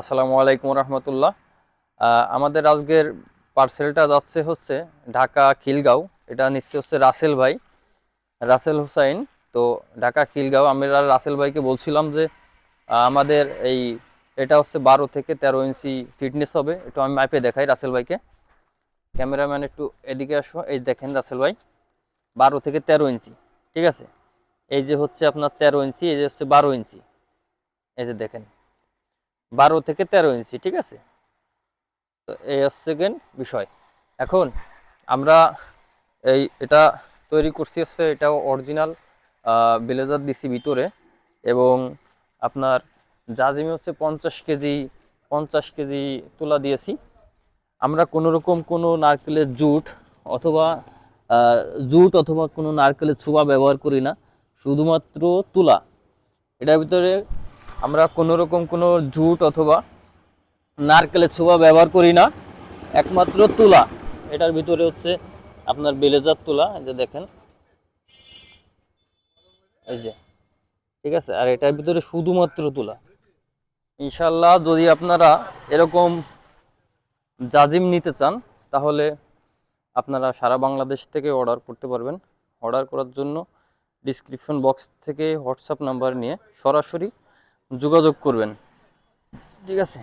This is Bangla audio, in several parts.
আসসালামু আলাইকুম রহমতুল্লাহ। আমাদের আজকের পার্সেলটা যাচ্ছে হচ্ছে ঢাকা খিলগাঁও। এটা নিশ্চয় হচ্ছে রাসেল ভাই। রাসেল হুসাইন। তো ঢাকা খিলগাঁও আমি রাসেল ভাইকে বলছিলাম যে আমাদের এই এটা হচ্ছে বারো থেকে তেরো ইঞ্চি ফিটনেস হবে। একটু আমি মাপে দেখাই রাসেল ভাইকে। ক্যামেরাম্যান একটু এদিকে আসো। এই দেখেন রাসেল ভাই, বারো থেকে তেরো ইঞ্চি। ঠিক আছে? এই যে হচ্ছে আপনার তেরো ইঞ্চি, এই যে হচ্ছে বারো ইঞ্চি। এই যে দেখেন। বারো থেকে তেরো ইঞ্চি, ঠিক আছে? তো এই হচ্ছে গেন বিষয়। এখন আমরা এই এটা তৈরি করছি হচ্ছে, এটা অরিজিনাল ব্লেজার দিছি ভিতরে এবং আপনার জাজিমি হচ্ছে পঞ্চাশ কেজি পঞ্চাশ কেজি তুলা দিয়েছি। আমরা কোনো রকম কোনো নারকেলের জুট অথবা জুট অথবা কোনো নারকেলের ছোবা ব্যবহার করি না, শুধুমাত্র তুলা। এটার ভিতরে আমরা কোনো রকম কোনো জুট অথবা নারকেলের ছোবা ব্যবহার করি না। একমাত্র তুলা, এটার ভিতরে হচ্ছে আপনার বেলেজার তুলা যে দেখেন। এই যে, ঠিক আছে? আর এটার ভিতরে শুধুমাত্র তুলা। ইনশাল্লাহ যদি আপনারা এরকম জাজিম নিতে চান, তাহলে আপনারা সারা বাংলাদেশ থেকে অর্ডার করতে পারবেন। অর্ডার করার জন্য ডিসক্রিপশন বক্স থেকে হোয়াটসঅ্যাপ নাম্বার নিয়ে সরাসরি যোগাযোগ করবেন। ঠিক আছে।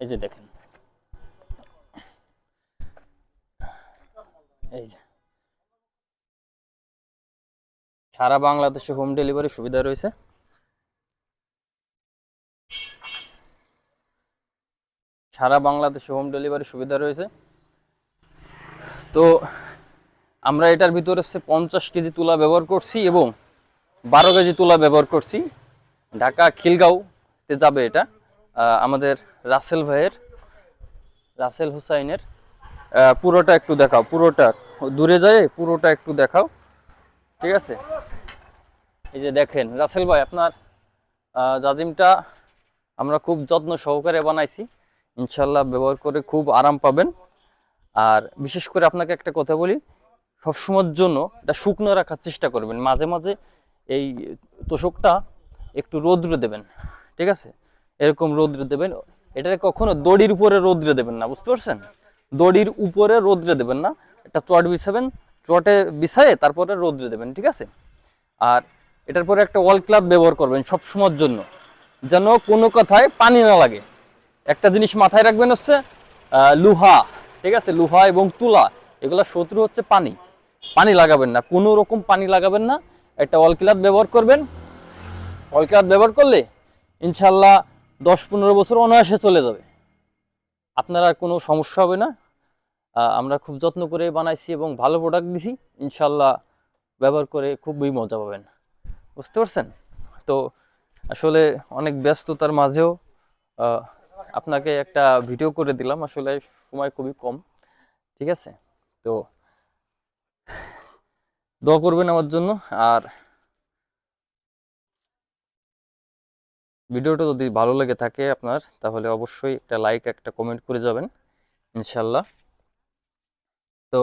এই যে দেখেন। এই যে। সারা বাংলাদেশে হোম ডেলিভারি সুবিধা রয়েছে। সারা বাংলাদেশে হোম ডেলিভারি সুবিধা রয়েছে। তো আমরা এটার ভিতরে পঞ্চাশ কেজি তুলা ব্যবহার করছি এবং বারো কেজি তুলা ব্যবহার করছি। ঢাকা খিলগাঁওতে যাবে এটা। আমাদের রাসেল ভাইয়ের, রাসেল হুসাইনের। পুরোটা একটু দেখাও, পুরোটা দূরে যায় পুরোটা একটু দেখাও। ঠিক আছে? এই যে দেখেন, রাসেল ভাই, আপনার জাজিমটা আমরা খুব যত্ন সহকারে বানাইছি। ইনশাল্লাহ ব্যবহার করে খুব আরাম পাবেন। আর বিশেষ করে আপনাকে একটা কথা বলি, সবসময়ের জন্য এটা শুকনো রাখার চেষ্টা করবেন। মাঝে মাঝে এই তোষকটা একটু রৌদ্র দেবেন, ঠিক আছে? এরকম রৌদ্র দেবেন এটা কখনো দড়ির উপরে রৌদ্রে দেবেন না, বুঝতে পারছেন? দড়ির উপরে রৌদ্রে দেবেন না, একটা চট বিছাবেন, চটে বিছায়ে তারপরে রৌদ্রে দেবেন, ঠিক আছে? আর এটার পরে একটা ওয়াল ক্লাব ব্যবহার করবেন সব সময়ের জন্য, যেন কোনো কথায় পানি না লাগে। একটা জিনিস মাথায় রাখবেন হচ্ছে লুহা, ঠিক আছে? লুহা এবং তুলা, এগুলো শত্রু হচ্ছে পানি। পানি লাগাবেন না, কোনো রকম পানি লাগাবেন না, একটা অল ক্লাব ব্যবহার করবেন ক্লাব ব্যবহার করলে ইনশাল্লাহ দশ পনেরো বছর অনায়াসে চলে যাবে। আপনার আর কোনো সমস্যা হবে না। আমরা খুব যত্ন করে বানাইছি এবং ভালো প্রোডাক্ট দিছি। ইনশাল্লাহ ব্যবহার করে খুবই মজা পাবেন। বুঝতে পারছেন? তো আসলে অনেক ব্যস্ততার মাঝেও আপনাকে একটা ভিডিও করে দিলাম। আসলে সময় খুবই কম। ঠিক আছে? তো দোয়া করবেন আমার জন্য। আর ভিডিওটা যদি ভালো লেগে থাকে আপনার, তাহলে অবশ্যই একটা লাইক একটা কমেন্ট করে যাবেন, ইনশাল্লাহ। তো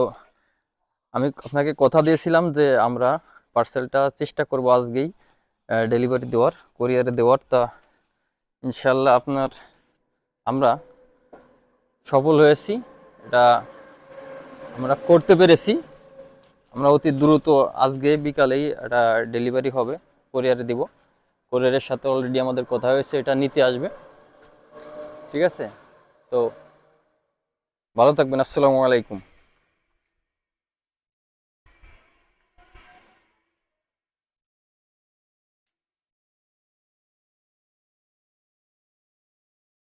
আমি আপনাকে কথা দিয়েছিলাম যে আমরা পার্সেলটা চেষ্টা করব আজকেই ডেলিভারি দেওয়ার কোরিয়ারে দেওয়ার। তা ইনশাল্লাহ আপনার, আমরা সফল হয়েছি। এটা আমরা করতে পেরেছি। আমরা অতি দ্রুত আজকে বিকালেই এটা ডেলিভারি হবে কোরিয়ারে দিব। কোরিয়ারের সাথে অলরেডি আমাদের কথা হয়েছে, এটা নিতে আসবে। ঠিক আছে? তো ভালো থাকবেন, আসসালামু আলাইকুম।